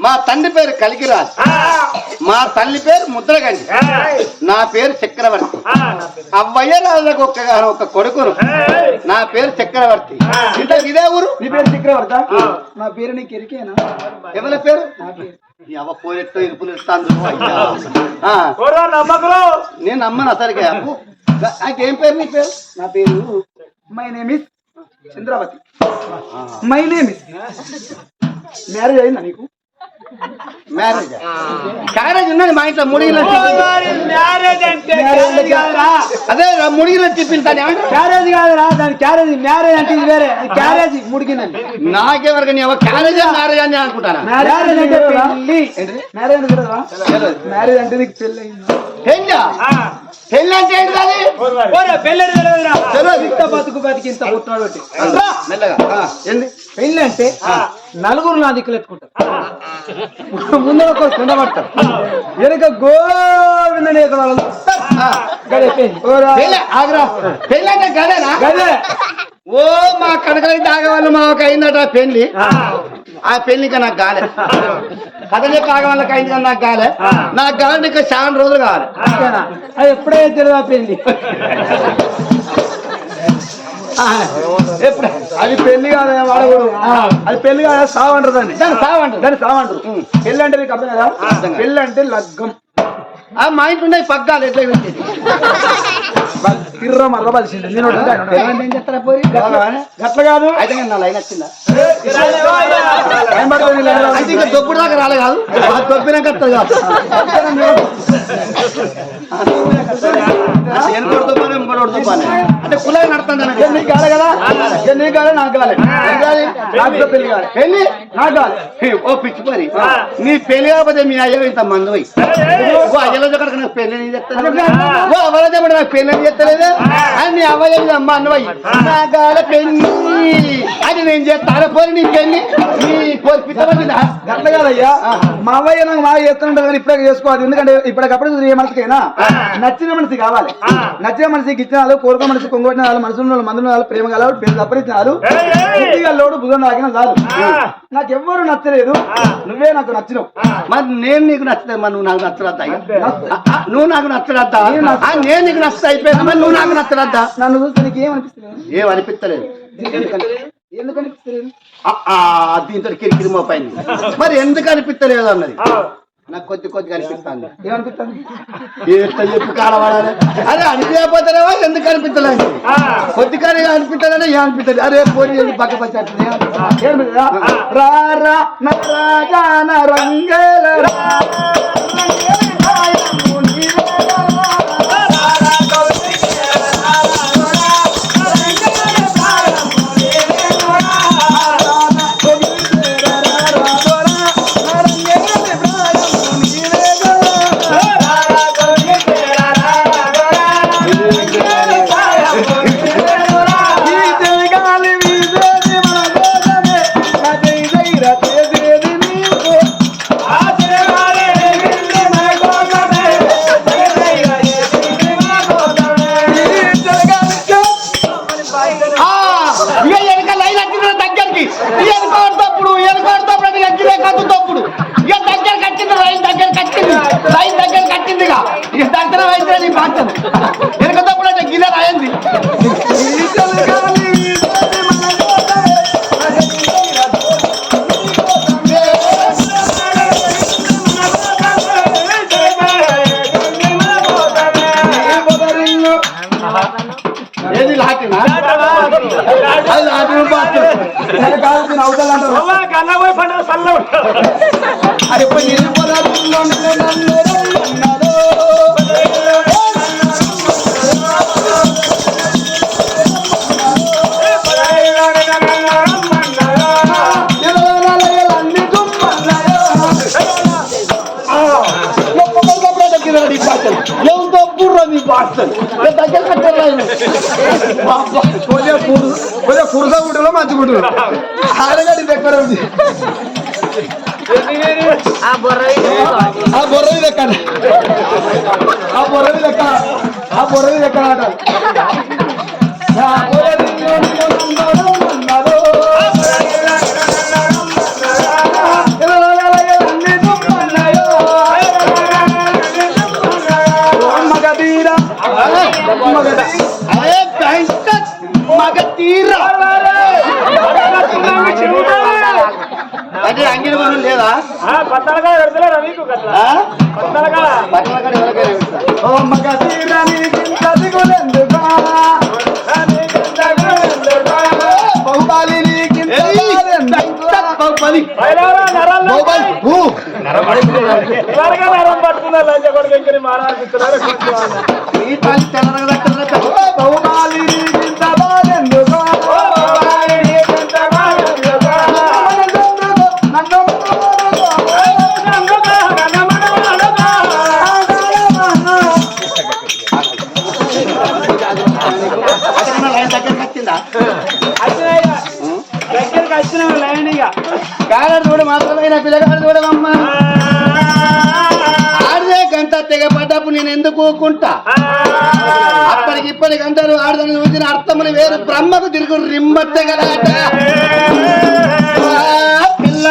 మా తండ్రి పేరు కలిగిరాజు. మా తల్లి పేరు ముద్రగండి. నా పేరు చక్రవర్తి. అవ్వయ్య రాజులకు ఒక్క ఒక కొడుకును. నా పేరు చక్రవర్తి. ఇంత ఇదే ఊరు? నీ పేరు చక్రవర్త? నా పేరు నీకు ఎరికేనా ఎవరి పేరు? నా పేరు. ఈ అవ్వ పోరెట్టో ఇరుపులు ఇస్తాను నేను నమ్మను అసలుకే అప్పు. నాకేం పేరు నీ పేరు? నా పేరు my name is Chandravati. My name is. Marriage అయిందా నీకు? మ్యారేజ్ క్యారేజ్ ఉన్నది మా ఇంట్లో మ్యారేజ్ అంటే కాదురా. అదే తిప్పింటాను ఏమంటారు క్యారేజ్ కాదురా దాని క్యారేజ్ మ్యారేజ్ అంటే ఇది వేరే. క్యారేజ్ ముడికిందండి నాకెవరికి నీ క్యారేజ్ మ్యారేజ్ అని అనుకుంటానా? మ్యారేజ్ అంటే పెళ్ళి మ్యారేజ్ అంటే మ్యారేజ్ నీకు పెళ్ళా? పెళ్ళి అంటే ఏంటి అది? పెళ్ళి తెలియదురా బతుకు బతికి ఇంత. రా, మెల్లగా. ఏంది? పెళ్ళి అంటే నలుగురు నా దిక్కులు ఎత్తుకుంటారు. ముందర ఒక కుండ పడతారు వెనక గదేనా? గదే. ఓ మా కనకలకి తాగవాళ్ళు మా ఒక అయిందట పెళ్ళి ఆ. పెళ్ళికి నాకు గాలే. కథలే తాగవాళ్ళకి అయింది కానీ నాకు గాలే. నాకు గాలంటే ఇంకా చాలా రోజులు కావాలి? అది ఎప్పుడైతే తెలియదు ఆ పెళ్ళి ఎప్పుడు అది పెళ్ళి కాదు వాడకూడదు అది పెళ్ళి కాదు సావు అంటారు దాన్ని దాన్ని సావు అంటారు. దాన్ని సావు అంటారు పెళ్ళి అంటే నీకు అర్థం కదా పెళ్ళి అంటే లగ్గం ఆ మా ఇంట్లో ఉన్నాయి పగ్గాలు ఎట్లా పెట్టేది మర్ర బలిసింది నేను గట్ల కాదు అయితే నేను నా లైన్ వచ్చిందా టైం పడుతుంది ఇలా రా. అయితే ఇంకా దొప్పుడు దాకా రాలే కాదు ఆ దొప్పినాక వస్తుంది కాదు దొప్పని అంటే కులాయి నడుతుంది నీకు కాలే కదా? నీకు కాలే. నాకు కాలే? నాకు పెళ్ళి కాలే. పెళ్ళి నాకు కాలే. ఓ పిచ్చి పరి నీ పెళ్ళి కాకపోతే మీ అయ్య ఇంత మంది పోయి. ఓ అయ్యలో దగ్గర నాకు పెళ్ళి చెప్తాను ఓ నాకు పెళ్ళి చెప్తలేదు అని నీ అమ్మ అన్నవయ్యి నా గాల పెళ్ళి. అది నేను చేస్తాను పోరి నీ పెళ్ళి నీ గట్ల కాదయ్యా. మా అవ్వయ్య నాకు బాగా చేస్తుంటారు కానీ ఇప్పుడే చేసుకోవాలి. ఎందుకంటే ఇప్పటికప్పుడు ఏ మనసుకైనా నచ్చిన మనిషి కావాలి. నచ్చిన మనిషికి వాళ్ళు కోరుకో మనిషి కొంగొట్టిన వాళ్ళు మందున్న వాళ్ళు ప్రేమ గల పెళ్ళి తప్పరిచిన వాళ్ళు లోడు భుజం తాకిన చాలు. నాకు ఎవ్వరు నచ్చలేదు. నువ్వే నాకు నచ్చినావు. మరి నేను నీకు నచ్చలేదు మరి నువ్వు నాకు నచ్చరద్దా నువ్వు నాకు నచ్చరద్దా ఆ, నేను నీకు నచ్చ అయిపోయింది మరి నువ్వు నాకు నచ్చరద్దా నన్ను చూస్తే నీకు ఏమనిపిస్తలేదు ఏం అనిపించలేదు ఎందుకు అనిపిస్తలేదు? ఆ, ఆ, దీంతో కిరికిరి మోపైంది. మరి ఎందుకు అనిపించలేదు అన్నది? నాకు కొద్ది కొద్దిగా అనిపిస్తుంది ఏమనిపిస్తుంది? ఎంత చెప్పి కాడవాడాలి అరే అనిపించకపోతేనేవా ఎందుకు అనిపించలేదు కొద్ది కాడిగా అనిపించలేదా ఏం అరే పోనీ ఏంది పక్క పచ్చి అట్లనే అనిపిస్తుంది. ఏమనిపిస్తుందా? రా రా నరాజాన రంగేల అంటారు కన్నపోయి పండుగ చల్ల అది పోయి నిలబడాలి. वाचलं खुर्जा उठवला माझी उठवलं. हार गाडी बॅक करायची हा बरं हा बरं लेखा हा बरं लेखा బాహుబలి. బయలుదేరా, నరాలు కాలాడు చూడు మాత్రమే నా పిల్లగాడు చూడమమ్మా ఆడదే గంట తెగ పడ్డప్పుడు నేను ఎందుకు ఊరుకుంటా? అప్పటికి ఇప్పటికి అంటారు ఆడదని చూసిన అర్థములు వేరు బ్రహ్మకు తిరుగు రిమ్మత్తే గలాట ఆ, పిల్ల.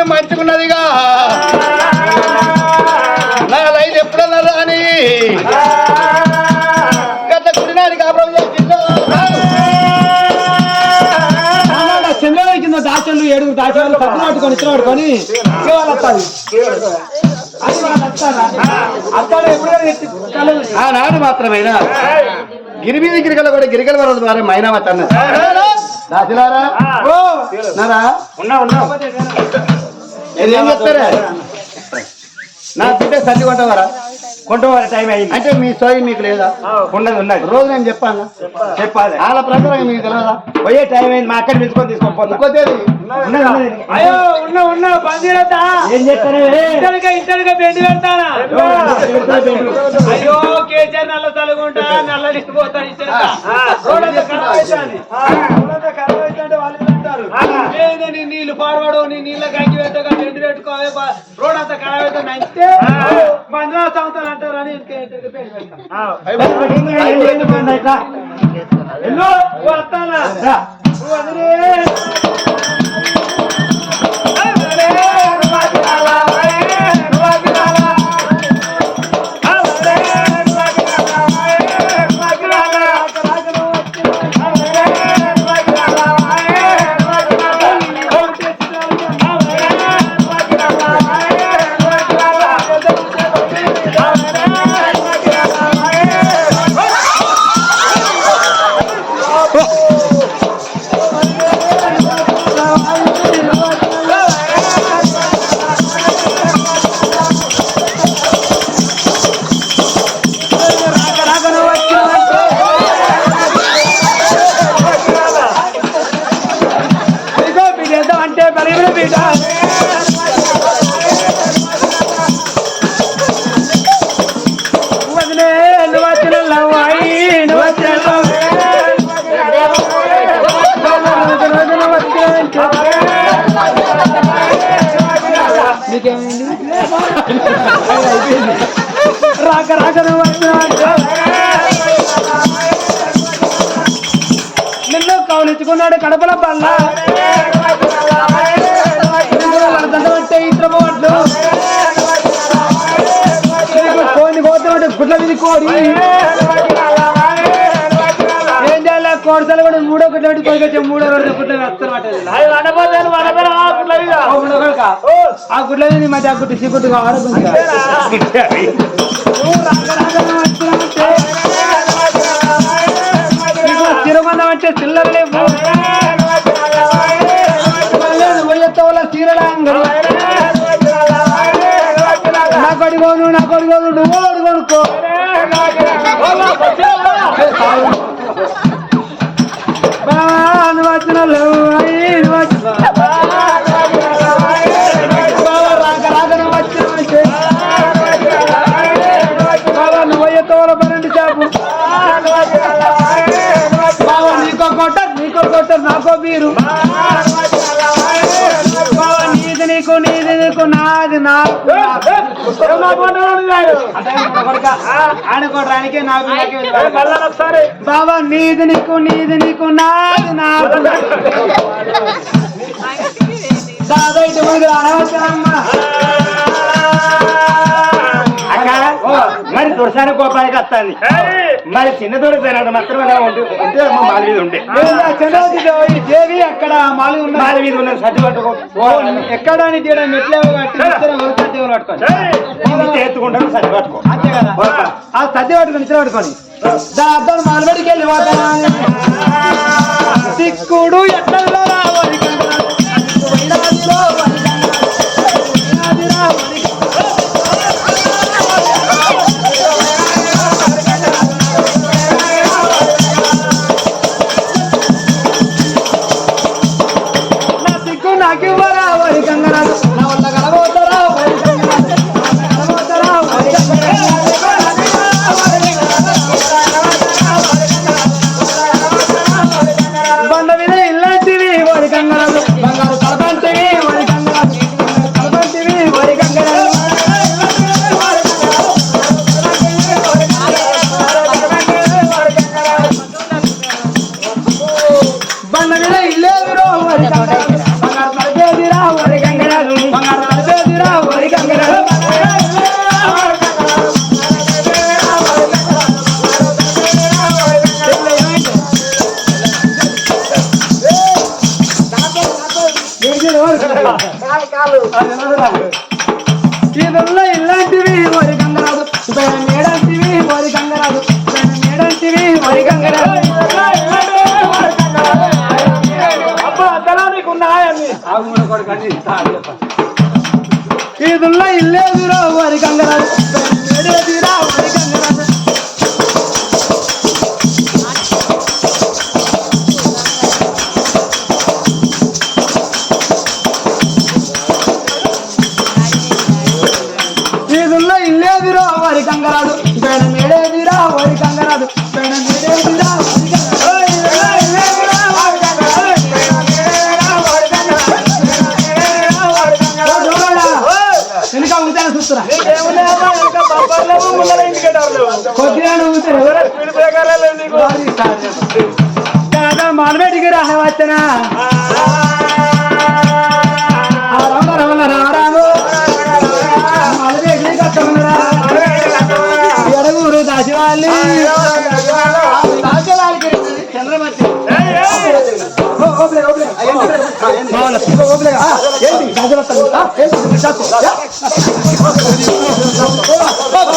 లైన్ మంచిగా ఉన్నదిగా నా లైన్ ఎప్పుడన్నా రాని. గత గుడినాడి కాపురం చేసిందో. చెల్లెలు కింద దాచలు ఏడుగురు దాచాలు కట్టు పట్టుకొని ఇచ్చిన పట్టుకొని ఇవాళ ఆనాడు మాత్రమేనా? గిరిమీది గిరికల కూడా గిరికల వరద ద్వారా అన్నది రాజులారా ఓ. ఏం చెప్తారా? నా బిడ్డ సర్ది కొంటవారా? కొంటవారి టైం అయింది. అంటే మీ సోయి మీకు లేదా? ఉన్నది ఉన్నది. రోజు నేను చెప్పాను? చెప్పాలి. వాళ్ళ ప్రకారం మీకు తెలియదా పోయే టైం అయింది మా అక్కడ పిలుచుకొని తీసుకొని ఉన్నది అయ్యో ఉన్నా ఉన్నా చేయొద్దా ఏం చేస్తానే ఇంటర్గా ఇంటర్గా బెండి పెడతానా? అయ్యో కేసీఆర్ నల్ల తలుగుంటా అంటారు నీ నీళ్ళు పాడవాడు నీ నీళ్ళ గంగి పెట్టగా బెండి పెట్టుకోవే బా- రోడ్ అంతా అవుతుంది అంటే మందుల సంవత్సరాలు అంటారు అని ఇంటర్గా నిన్ను కౌలించుకున్నాడు కడపల బల్ల పోవట్లు కోని పోతామంటే గుడ్ల విధి కోడి ఏం చేయాలి కోడతలు కూడా మూడో గుడ్ల పెట్టి కొడుకొచ్చే మూడో గుడ్ల వస్తారు ఆ గుడ్ల మధ్య ఆ గుడ్డు సిగుడ్డుగా కావాలి తిరుమల వచ్చే చిల్లర లేవు. పోయేత్తోల నా కొడుకోను నా కొడుకోను నువ్వు బాబా నీది నీకు నీది నీకు నాది నాకు. ఆడుకోవడానికి నాకు మళ్ళా ఒకసారి. బాబా నీది నీకు నీది నీకు నాది నాకు. దాదా ఇటు ముందు అనవసరమ్మా దుర్సాన కోపానికి వస్తాను మరి చిన్న దొరికిపోయినాడు మాత్రం ఉంటే ఉంటే మా మాల మీద ఉండే. చంద్రవతి దేవి అక్కడ మాలి మాల ఉన్నారు మీద ఉన్న సర్ది పట్టుకో. ఎక్కడ తీయడం మెట్లేవు పట్టుకోండి ఎత్తుకుంటాను సర్ది పట్టుకో. అంతే కదా? ఆ. సద్ది పట్టుకొని ఇద్దరు పట్టుకొని. దాదాపు మాలబడికి వెళ్ళి పోతానా సిక్కుడు ఎట్లా రావాలి. నా సిగ్గు నాకివ్వరా వరి ఇదిలో ఇలాంటివి వరి గంగరాజు పైన మేడంటివి వరి గంగరాజు పైన మేడంటివి వరి గంగరాజు అబ్బా ఇల్లేదురా వరి గంగరాజు పైన మేడేదిరా వరి గంగరాజు ఏంటి? ఓ,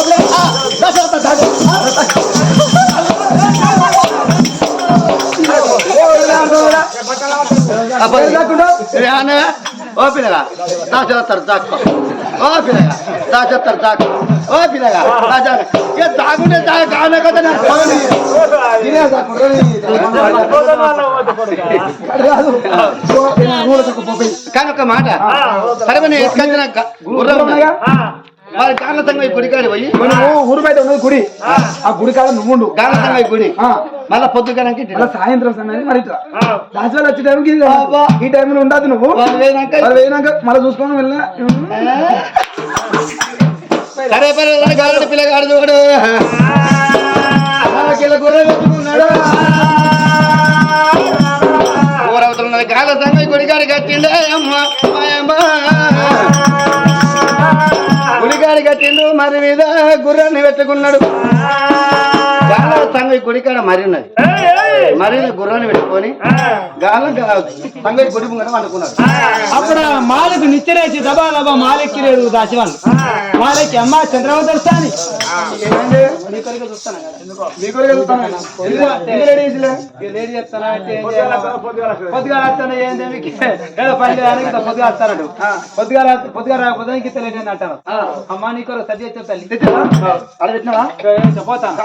ఓ పిల్లగా దాచేస్తారు దాక్కో ఓ పిల్లగా దాచేస్తారు దాక్కో ఓ పిల్లగా దాచా ఏ దాగుంటే దాగా కానే కదా నా స్వామి. తినేసా, కుర్రని. రాదు. ఓ, నేను నూనె తక్కువ పోయి. కానీ ఒక మాట సరే మరి ఎత్తుకొచ్చిన గ- గుర్రం ఉన్నది. వారి గాన సంగతి గుడికాడి పోయి. మనము ఊరు బయట ఉన్నది గుడి ఆ. గుడి కాడ నువ్వుండు. గాన సంగతి గుడి మళ్ళా పొద్దుగానకి మళ్ళా సాయంత్రం సమయానికి మరి ఇట్లా. దాచివాళ్ళు వచ్చే టైంకి ఈ టైంలో ఉండదు నువ్వు. పోయినాక మళ్ళీ చూసుకొని వెళ్ళా. సరే పర్వాలేదు గాలి పిల్లగాడు చూడు. గుర్ర పెట్టుకున్నాడు? ఊరవుతున్నది కాల సంగ గుడిగాడి కట్టిండే అమ్మ. కట్టిండు మరి మీద గుర్రాన్ని పెట్టుకున్నాడు గాల సంగ గుడికాడ మరి ఉన్నది. మరి గుర్రాన్ని పెట్టుకొని గాల సంగ గుడి ముంగట వండుకున్నాడు. అప్పుడు మాలకు నిచ్చెనేసి దబా దబా మాలెక్కిలేరు దాచివాళ్ళు మాలెక్కి అమ్మ చంద్రబాబు తెలుసా అని ఏమైంది? నీ కొడుకు చూస్తాను? కదా. మీ కొడుకు చెప్తాను కదా. ఎందుకు- ఎందుకు రెడీ చేసిలే? ఇక లేడీ చెప్తానా అంటే ఏం చేయాలి? పొద్దుగా పొద్దుగా రాకపోతే ఇంక తెలియదు అంటాను అమ్మా నీ కొరకు సత్య చెప్తా తల్లి పెట్టినావా? పోతాను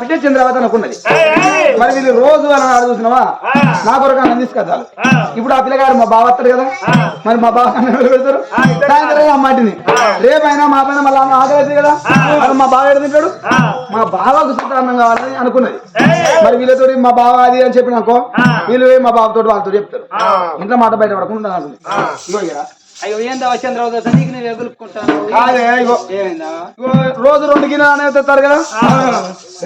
బిడ్డ చంద్రబాబు అనుకున్నది. మరి వీళ్ళు రోజు అలా ఆడ చూసినావా? నా కొరకు అన్నం తీసుకొచ్చాలి ఇప్పుడు ఆ పిల్లగాడు మా బావ వస్తాడు కదా? మరి మా బావ అన్నం పెడతారు? సాయంత్రం అమ్మాటిని రేపైనా మా పైన మళ్ళీ అమ్మ ఆకలి కదా? మరి మా బావ ఎక్కడ తింటాడు? మా బావకు సుత అన్నం కావాలని అనుకున్నది. మరి వీళ్ళతో మా బావ అది అని చెప్పిన అనుకో వీళ్ళు మా బావతో వాళ్ళతో చెప్తారు. ఇంట్లో మాట బయట పడకుండా అనుకుంది. ఇగో. అయ్యో ఏందా చంద్రబాబు తెలుసా నీకు నేను ఎగులుకుంటాను అదే ఇగో. ఏమైందా? ఇగో రోజు రెండు గిన్నెలు అనేది తెస్తారు కదా?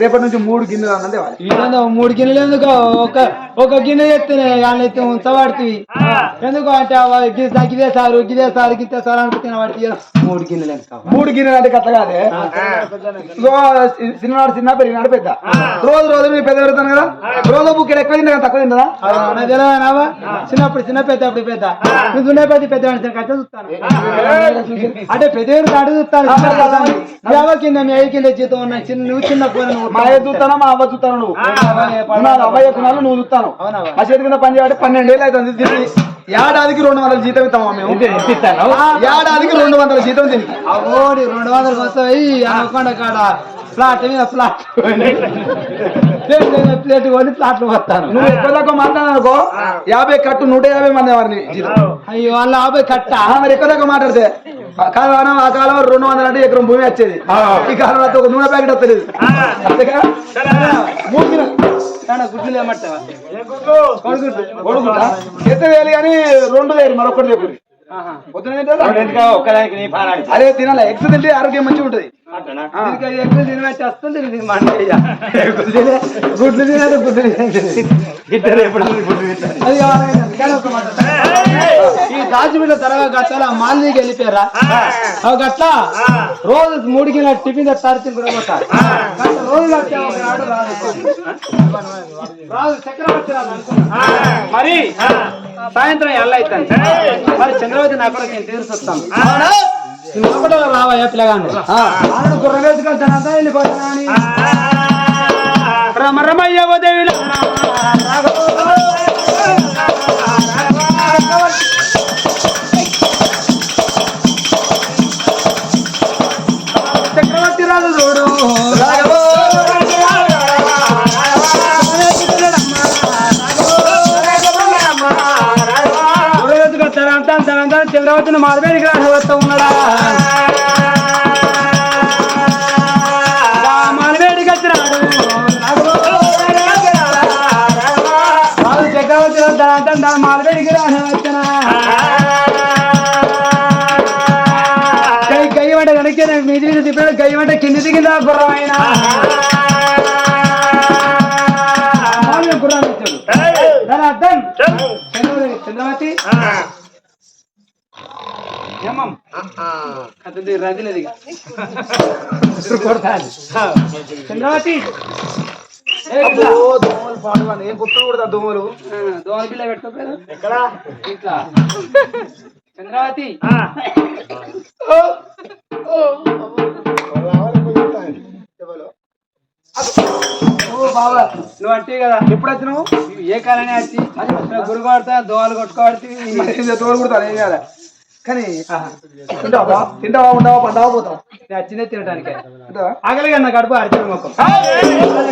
రేపటి నుంచి మూడు గిన్నెలు అన్నది వాళ్ళు ఇదంతా మూడు గిన్నెలు ఎందుకు? ఒక ఒక గిన్నె ఎత్తునే వాళ్ళని ఎత్తి ఉంచబడుతుంది ఎందుకు అంటే గిదే సారు గిదే సారు గిదే సారు అనుకుంటున్నా వాటి మూడు గిన్నెలు ఎంత మూడు గిన్నెలు అంటే కట్ట కాదే? ఇగో సి- చిన్ననాడు చిన్న పెరిగినాడు పెద్ద. రోజు రోజు మీరు పెద్ద పెడతాను కదా? రోజు బుక్ ఎక్కువ తింటా తక్కువ తింటదా తెలియనావా చిన్నప్పుడు చిన్న పెద్ద అప్పుడు పెద్ద. నువ్వు పెద్ద పెద్ద అంటే కట్ట చూస్తాను అంటే పెద్ద కాడు చూస్తాను అవ్వ కింద మీ అయ్య కింద జీతం ఉన్న చిన్న నువ్వు చిన్న పోయిన మా అయ్య చూస్తానా? మా అవ్వ చూస్తాను నువ్వు? అబ్బాయి ఎక్కున్నాను నువ్వు చూస్తాను? మా చేతి కింద పని చేయబట్టి పన్నెండేళ్ళు అవుతుంది. ఏడాదికి రెండు వందల జీతం ఇస్తామా మేము? ఏడాదికి రెండు వందల జీతం తిరిగి అవోడి రెండు వందలకు వస్తాయి అనకొండ కాడ ప్లాట్ మీద ప్లాట్ ప్లేట్ కొని ప్లాట్లు వస్తాను నువ్వు ఎక్కువ తక్కువ మాట్లాడనుకో యాభై కట్టు నూట యాభై మంది వారిని జీతం అయ్యో వాళ్ళ యాభై కట్ట? మరి ఎక్కువ తక్కువ మాట్లాడితే? ఆ కాలం ఆ కాలం రెండు వందలు అంటే ఎకరం భూమి వచ్చేది. ఈ కాలం అయితే ఒక నూనె ప్యాకెట్ వస్తలేదు. అంతేగా? గుడ్లు ఎంత వేలు కానీ రెండు మరొకటి లేకుడి పొద్దున తింటారా? అరే తినాలి. ఎగ్స్ తింటే ఆరోగ్యం మంచిగా ఉంటది. ఎక్కువ తినవచ్చు వస్తుంది దీనికి మండయ్య గుడ్లు తినదు గుడ్లు అది కానీ ఒక మాట. ఈ దాచిపెట్టిన తర్వాత గట్ల మాల్దీకి వెళ్ళిపోయారా గట్ల రోజు మూడు కిలో టిఫిన్ పోతారు గట్ల రోజు చక్రవర్తి రాదు మరి సాయంత్రం ఎల్ల అవుతాను మరి చంద్రవతి నా కూడా నేను తీరుస్తాను ఒకటో రావయ్యా పిల్లగాను రమ రమయ్య దేవి చక్రవర్తి చంద్రవతిని మాధవేడికి రాసి ఉన్నాడా మాధవేడికి వచ్చినాడు రాజు చక్రవర్తి వస్తాడంటే దాని మాధవేడికి రాసి వచ్చిన గై గై మీది మీద తిప్పాడు గై వంట కింది దిగిందా గుర్రమైన చంద్రవతి! ఏ పిల్ల. ఓ, దోమలు పాడుగాను. ఏం గుర్తులు కూడా దోమలు? దోమల పిల్ల పెట్టుకోపోయారు ఎక్కడ? ఇట్లా. చంద్రవతి! ఓ! బాబా నువ్వు అంటే కదా. ఎప్పుడు వచ్చినావు? ఏ కాలనే వచ్చి? గురు కొడతా దోమలు ఏం తోడు కుడతాను ఏం కాదా కానీ తింటావా? తింటావా? ఉండవా పంటావా పోతావా? వచ్చిందే తినడానికి ఆకలిగా నా కడుపు అరిచిన మొక్కం.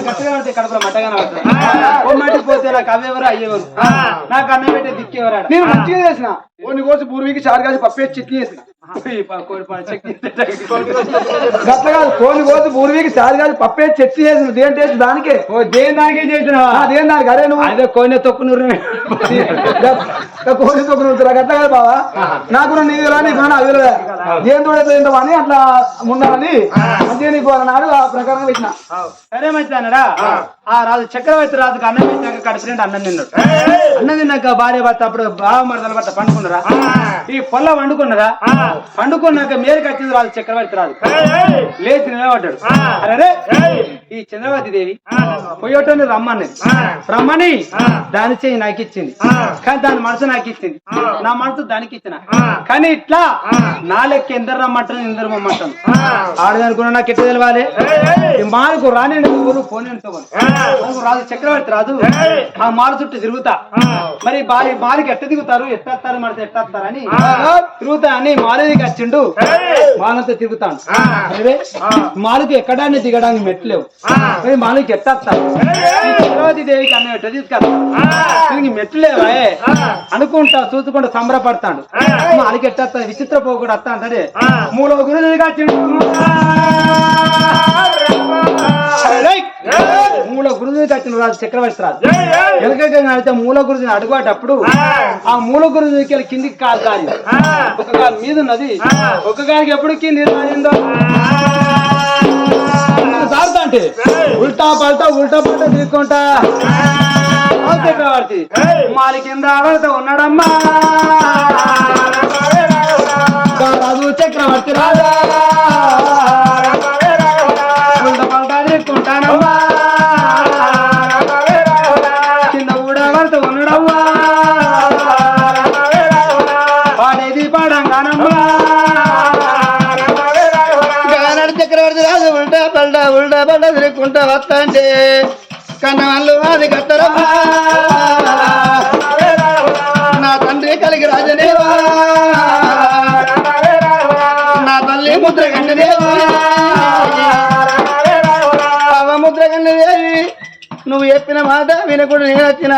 గట్టిగా కడుపులో మట్టగానే అవుతుంది కొమ్మటికి పోతే నాకు అవ్వెవరు అయ్యేవారు నాకు అన్నం పెట్టే దిక్కేవరాడు నేను మంచిగా చేసిన. కొన్ని కోసి పూర్వీకి చారు కాసి పప్పేసి చట్నీ చేసిన. గట్ల కాదు కోని కోసి పూర్వీకి చారు కాసి పప్పేసి చట్నీ చేసిన దేని టేస్ట్ దానికే? ఓ దేని దానికే చేసినావా? ఆ, దేని దానికి? అరే నువ్వు. అదే కోయిన తొక్కునూరు కోసి తొక్కును గట్ల కాదు బావా. నాకు నీ ఇలా నీకు నా అదిలే దేని తోడే అని అట్లా ఉండాలని మంచిగా నీకు నాడు ఆ ప్రకారంగా పెట్టిన. సరే మంచిది అన్నాడా ఆ రాజు చక్రవర్తి రాజుకు అన్నం పెట్టాక కడుపునిండి అన్నం తిన్నాడు. అన్నం తిన్నాక భార్య భర్త అప్పుడు బావ మరదల భర్త పండుకున్నారా? ఈ పొల్ల వండుకున్నారా పండుకున్నాక మేరకు వచ్చింది రాజు చక్రవర్తి రాజు లేచి నిలబడ్డాడు. అరే ఈ చంద్రవతి దేవి పొయ్యటోని రమ్మన్నది. రమ్మని దాని చేయి నాకు ఇచ్చింది కానీ దాని మనసు నాకు ఇచ్చింది నా మనసు దానికి ఇచ్చిన. కానీ ఇట్లా నా లెక్క ఎందరు రమ్మంటాను ఎందరు రమ్మంటాను ఆడదనుకున్నా నాకు ఎట్లా తెలవాలి? మాలకు రాని ఊరు పోనీ రాజు చక్రవర్తి రాజు ఆ మాల చుట్టూ తిరుగుతా. మరి బారి మాలికి ఎట్ట దిగుతారు? ఎట్టేస్తారు మనతో ఎట్టేస్తారని తిరుగుతా అని మాలదికి వచ్చిండు. మాలతో తిరుగుతాను అరే మాలకు ఎక్కడాన్ని దిగడానికి మెట్లేవు. మరి మాలకి చక్రవర్తి దేవికి అన్న ఎట్ట తీసుకెళ్తాను మెట్లేవా అనుకుంటా చూసుకుంటూ సంబరపడతాడు. మాలకి ఎట్టేస్తా విచిత్ర పోకుండా వస్తా అంటే మూల గురు రేయ్! మూల గురుజుని కట్టిన రాజు చక్రవర్తి రాజు ఎలుకగా నడితే మూల గురుజుని అడుగుటప్పుడు ఆ. మూల గురుజునికి వెళ్ళి కిందికి కాలు కాలి ఒక కాలు మీద ఉన్నది. ఒక ఎప్పుడు కింది రాయిందో జారుతా అంటే ఉల్టా పల్టా ఉల్టా పల్టా తీసుకుంటా. చక్రవర్తి మాలి కింద ఉన్నాడమ్మా. పల్టా వస్తాంటే కన్నవాళ్ళు అది కట్టరమ్మా నా తండ్రి కలిగి రాజనేవా. నా తల్లి ముద్ర కండనేవా ముద్ర కండదేవి నువ్వు చెప్పిన మాట వినకుండా నేను వచ్చిన.